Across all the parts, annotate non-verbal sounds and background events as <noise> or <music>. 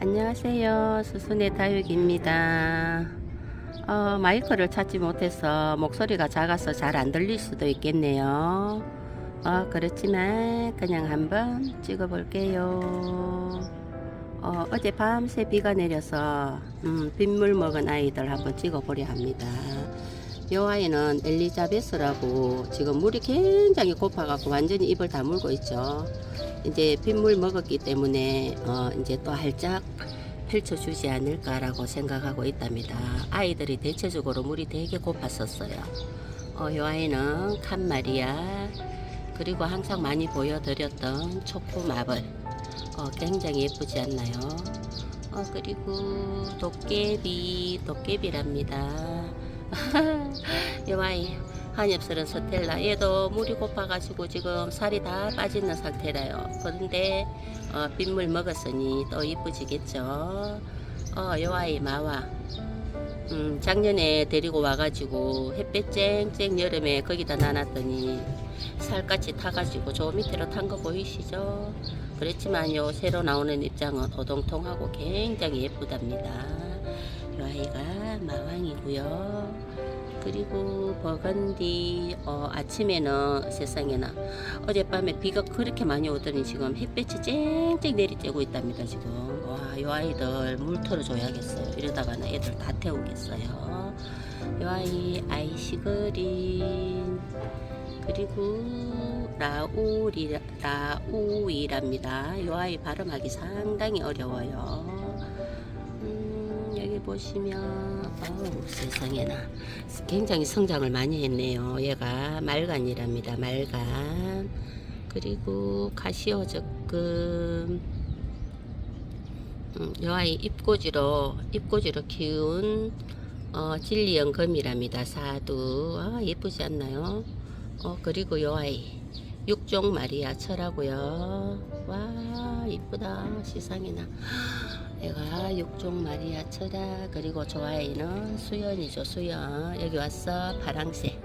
안녕하세요. 수순의 다육입니다. 어, 마이크를 찾지 못해서 목소리가 작아서 잘 안 들릴 수도 있겠네요. 어, 그렇지만 그냥 한번 찍어볼게요. 어, 어제 밤새 비가 내려서 음, 빗물 먹은 아이들 한번 찍어보려 합니다. 요 아이는 엘리자베스라고 지금 물이 굉장히 고파갖고 완전히 입을 다물고 있죠. 이제 빗물 먹었기 때문에 어, 이제 또 활짝 펼쳐주지 않을까라고 생각하고 있답니다. 아이들이 대체적으로 물이 되게 고팠었어요. 어, 요 아이는 칸마리아 그리고 항상 많이 보여드렸던 초코 마블 어, 굉장히 예쁘지 않나요? 어, 그리고 도깨비 도깨비랍니다. 요 아이 한엽스런 스텔라 얘도 물이 고파가지고 지금 살이 다 빠지는 상태라요. 그런데 어, 빗물 먹었으니 또 이쁘지겠죠. 어, 요 아이 마와 음, 작년에 데리고 와가지고 햇볕 쨍쨍 여름에 거기다 놔놨더니 살같이 타가지고 저 밑으로 탄 거 보이시죠? 그렇지만요 새로 나오는 입장은 오동통하고 굉장히 예쁘답니다. 요 아이가 마왕이고요. 그리고 버건디 어, 아침에는 세상에나 어젯밤에 비가 그렇게 많이 오더니 지금 햇볕이 쨍쨍 내리쬐고 있답니다 지금. 와 요 아이들 물 털어줘야겠어요. 이러다가는 애들 다 태우겠어요. 요 아이 아이시그린. 그리고 라우리 라우이랍니다. 요 아이 발음하기 상당히 어려워요. 음, 보시면 어우 세상에나. 굉장히 성장을 많이 했네요. 얘가 말간이랍니다 말간. 그리고 가시오 적금. 음, 요 아이 입꼬지로 입꼬지로 키운 어, 진리연 금이랍니다 사두. 아, 예쁘지 않나요? 어, 그리고 요 아이 육종 마리아 철하고요. 와 이쁘다 세상에나 얘가 육종 마리아 철아 그리고 저 아이는 수연이죠 수연. 여기 왔어 파랑새.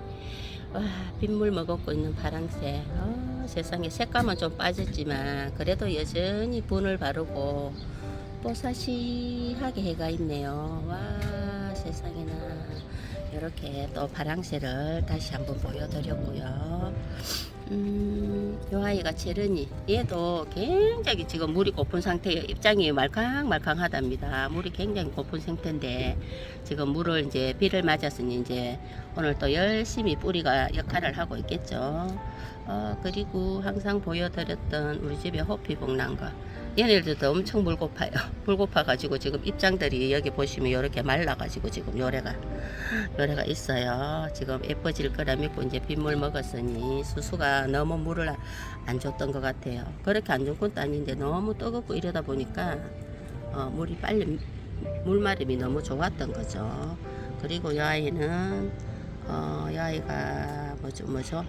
와 빗물 먹었고 있는 파랑새. 어, 세상에 색감은 좀 빠졌지만 그래도 여전히 분을 바르고 뽀사시하게 해가 있네요. 와 세상에나. 이렇게 또 파랑새를 다시 한번 보여드렸고요. 음, 요 아이가 체르니 얘도 굉장히 지금 물이 고픈 상태예요. 입장이 말캉말캉하답니다. 물이 굉장히 고픈 상태인데 지금 물을 이제 비를 맞았으니 이제 오늘 또 열심히 뿌리가 역할을 하고 있겠죠. 어, 그리고 항상 보여드렸던 우리 집에 호피 복난 거. 얘네들도 엄청 물 고파요. <laughs> 물 고파 가지고 지금 입장들이 여기 보시면 이렇게 말라 가지고 지금 요래가 요래가 있어요. 지금 예뻐질 거라 믿고 이제 빗물 먹었으니 수수가 너무 물을 안 줬던 것 같아요. 그렇게 안 준 것도 아닌데 너무 뜨겁고 이러다 보니까 어, 물이 빨리 물마름이 너무 좋았던 거죠. 그리고 이 아이는 어, 이 아이가 뭐죠 뭐죠?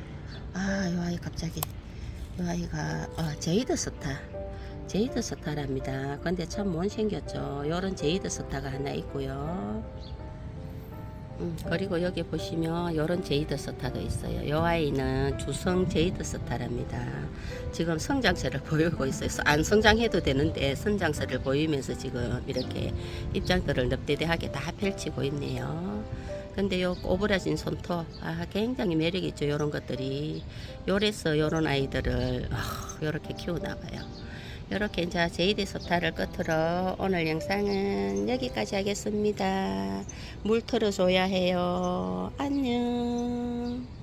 아, 이 아이 갑자기 이 아이가 어, 제이드 스타. 제이드 스타랍니다. 근데 참 못생겼죠. 요런 제이드 스타가 하나 있고요. 음, 그리고 여기 보시면 요런 제이드 스타도 있어요. 요 아이는 주성 제이드 스타랍니다. 지금 성장세를 <laughs> 보이고 있어요. 안 성장해도 되는데 성장세를 보이면서 지금 이렇게 입장들을 넙대대하게 다 펼치고 있네요. 근데 요 꼬부라진 손톱 아 굉장히 매력 있죠 요런 것들이. 요래서 요런 아이들을 아, 요렇게 키우나 봐요. 요렇게 이제 제이드 소타를 끝으로 오늘 영상은 여기까지 하겠습니다. 물 틀어줘야 해요. 안녕